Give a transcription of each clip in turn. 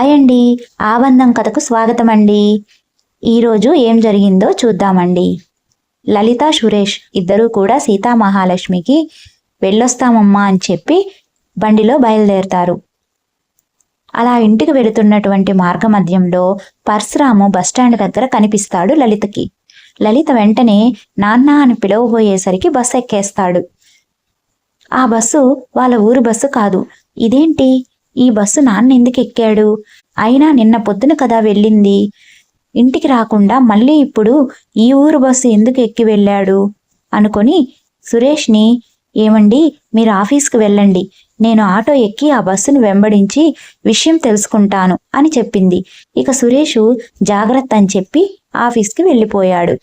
Hi అండి ఆబంధం కథకు స్వాగతం అండి ఈరోజు ఏం జరిగిందో చూద్దామండి. లలిత సురేష్ ఇద్దరూ కూడా సీతా మహాలక్ష్మికి వెళ్ళొస్తామమ్మా అని చెప్పి బండిలో బయలుదేరతారు. అలా ఇంటికి వెళుతున్నటువంటి మార్గమధ్యంలో పరశురాము బస్టాండ్ దగ్గర కనిపిస్తాడు లలితకి. లలిత వెంటనే నాన్న అని పిలవబోయేసరికి బస్సు ఎక్కేస్తాడు. ఆ బస్సు వాళ్ళ ఊరు బస్సు కాదు. ఇదేంటి? ఈ బస్సు నాన్న ఎందుకు ఎక్కాడు? అయినా నిన్న పొద్దున కదా వెళ్ళింది. ఇంటికి రాకుండా మళ్ళీ ఇప్పుడు ఈ ఊరు బస్సు ఎందుకు ఎక్కి వెళ్ళాడు? అనుకొని సురేష్ని ఏమండి మీరు ఆఫీస్కి వెళ్ళండి. నేను ఆటో ఎక్కి ఆ బస్సును వెంబడించి విషయం తెలుసుకుంటాను అని చెప్పింది. ఇక సురేషు జాగ్రత్త అని చెప్పి ఆఫీస్కి వెళ్ళిపోయాడు.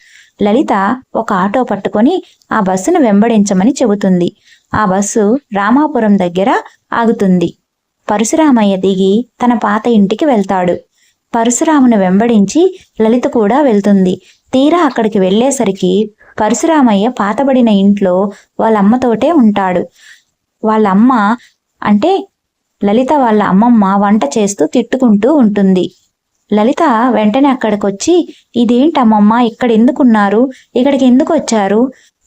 లలిత ఒక ఆటో పట్టుకొని ఆ బస్సును వెంబడించమని చెబుతుంది. ఆ బస్సు రామాపురం దగ్గర ఆగుతుంది. పరశురామయ్య దిగి తన పాత ఇంటికి వెళ్తాడు. పరశురామును వెంబడించి లలిత కూడా వెళ్తుంది. తీరా అక్కడికి వెళ్ళేసరికి పరశురామయ్య పాతబడిన ఇంట్లో వాళ్ళ అమ్మతోటే ఉంటాడు. వాళ్ళ అమ్మ అంటే లలిత వాళ్ళ అమ్మమ్మ వంట చేస్తూ తిట్టుకుంటూ ఉంటుంది. లలిత వెంటనే అక్కడికొచ్చి ఇదేంటి అమ్మమ్మ ఇక్కడ ఎందుకున్నారు ఇక్కడికి ఎందుకు వచ్చారు?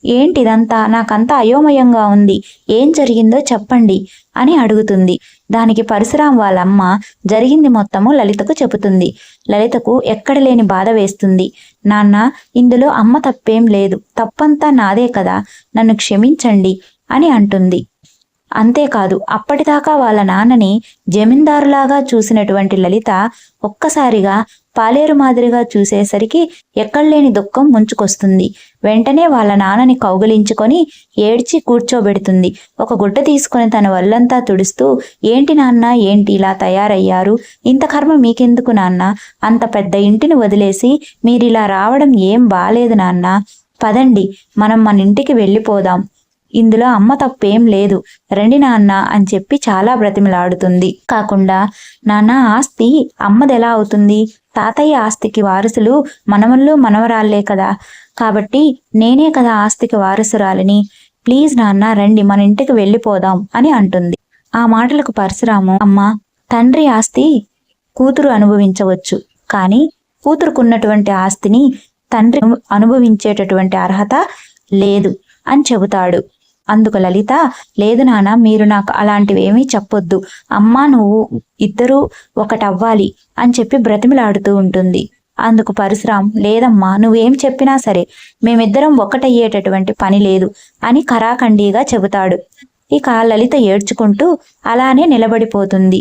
ఏంటిదంతా? నాకంతా అయోమయంగా ఉంది. ఏం జరిగిందో చెప్పండి అని అడుగుతుంది. దానికి పరశురాం వాళ్ళ అమ్మ జరిగింది మొత్తము లలితకు చెబుతుంది. లలితకు ఎక్కడ లేని బాధ వేస్తుంది. నాన్న ఇందులో అమ్మ తప్పేం లేదు. తప్పంతా నాదే కదా. నన్ను క్షమించండి అని అంటుంది. అంతేకాదు అప్పటిదాకా వాళ్ళ నాన్నని జమీందారులాగా చూసినటువంటి లలిత ఒక్కసారిగా పాలేరు మాదిరిగా చూసేసరికి ఎక్కడలేని దుఃఖం ముంచుకొస్తుంది. వెంటనే వాళ్ళ నాన్నని కౌగిలించుకొని ఏడ్చి కూర్చోబెడుతుంది. ఒక గుడ్డ తీసుకుని తన వల్లంతా తుడుస్తూ ఏంటి నాన్న ఏంటి ఇలా తయారయ్యారు? ఇంత కర్మ మీకెందుకు నాన్న? అంత పెద్ద ఇంటిని వదిలేసి మీరిలా రావడం ఏం బాలేదు నాన్న. పదండి మనం మన ఇంటికి వెళ్ళిపోదాం. ఇందులో అమ్మ తప్పేం లేదు. రండి నాన్న అని చెప్పి చాలా బ్రతిమలాడుతుంది. కాకుండా నాన్న ఆస్తి అమ్మది ఎలా అవుతుంది? తాతయ్య ఆస్తికి వారసులు మనవళ్ళు మనవరాళ్ళే కదా. కాబట్టి నేనే కదా ఆస్తికి వారసురాలిని. ప్లీజ్ నాన్న రండి మన ఇంటికి వెళ్ళిపోదాం అని అంటుంది. ఆ మాటలకు పరశురాము అమ్మ తండ్రి ఆస్తి కూతురు అనుభవించవచ్చు. కానీ కూతురుకున్నటువంటి ఆస్తిని తండ్రి అనుభవించేటటువంటి అర్హత లేదు అని చెబుతాడు. అందుకు లలిత లేదు నాన్న మీరు నాకు అలాంటివేమీ చెప్పొద్దు. అమ్మా నువ్వు ఇద్దరూ ఒకటవ్వాలి అని చెప్పి బ్రతిమిలాడుతూ ఉంటుంది. అందుకు పరశురాం లేదమ్మా నువ్వేం చెప్పినా సరే మేమిద్దరం ఒకటయ్యేటటువంటి పని లేదు అని కరాఖండీగా చెబుతాడు. ఇక లలిత ఏడ్చుకుంటూ అలానే నిలబడిపోతుంది.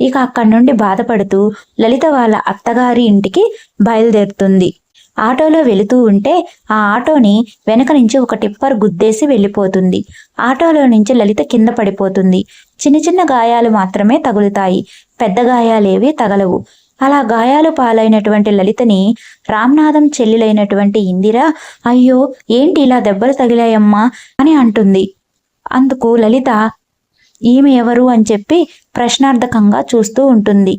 ఇక అక్కడి నుండి బాధపడుతూ లలిత వాళ్ళ అత్తగారి ఇంటికి బయలుదేరుతుంది. ఆటోలో వెళుతూ ఉంటే ఆ ఆటోని వెనక నుంచి ఒక టిప్పర్ గుద్దేసి వెళ్ళిపోతుంది. ఆటోలో నుంచి లలిత కింద పడిపోతుంది. చిన్న చిన్న గాయాలు మాత్రమే తగులుతాయి. పెద్ద గాయాలేవి తగలవు. అలా గాయాలు పాలైనటువంటి లలితని రామ్నాథం చెల్లెలైనటువంటి ఇందిర అయ్యో ఏంటి ఇలా దెబ్బలు తగిలాయమ్మా? అని అంటుంది. అందుకు లలిత ఈమె ఎవరు? అని చెప్పి ప్రశ్నార్థకంగా చూస్తూ ఉంటుంది.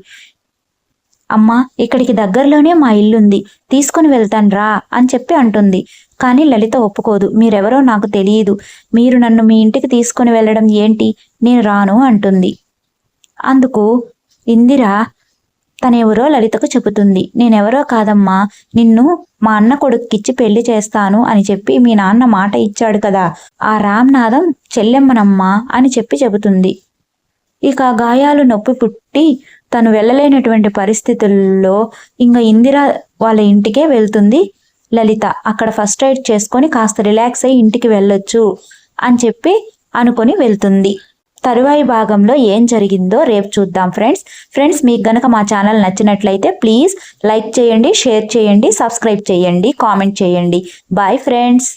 అమ్మా ఇక్కడికి దగ్గరలోనే మా ఇల్లుంది. తీసుకుని వెళ్తాను రా అని చెప్పి అంటుంది. కానీ లలిత ఒప్పుకోదు. మీరెవరో నాకు తెలియదు. మీరు నన్ను మీ ఇంటికి తీసుకుని వెళ్ళడం ఏంటి? నేను రాను అంటుంది. అందుకు ఇందిర తనెవరో లలితకు చెబుతుంది. నేనెవరో కాదమ్మా. నిన్ను మా అన్న కొడుక్కిచ్చి పెళ్ళి చేస్తాను అని చెప్పి మీ నాన్న మాట ఇచ్చాడు కదా. ఆ రామ్నాథం చెల్లెమ్మనమ్మా అని చెప్పి చెబుతుంది. ఇక గాయాలు నొప్పి పుట్టి తను వెళ్ళలేనటువంటి పరిస్థితుల్లో ఇంకా ఇందిర వాళ్ళ ఇంటికే వెళ్తుంది. లలిత అక్కడ ఫస్ట్ ఎయిడ్ చేసుకొని కాస్త రిలాక్స్ అయ్యి ఇంటికి వెళ్ళొచ్చు అని చెప్పి అనుకొని వెళ్తుంది. తరువాయి భాగంలో ఏం జరిగిందో రేపు చూద్దాం ఫ్రెండ్స్. ఫ్రెండ్స్ మీకు గనక మా ఛానల్ నచ్చినట్లయితే ప్లీజ్ లైక్ చేయండి షేర్ చేయండి సబ్స్క్రైబ్ చేయండి కామెంట్ చేయండి. Bye friends.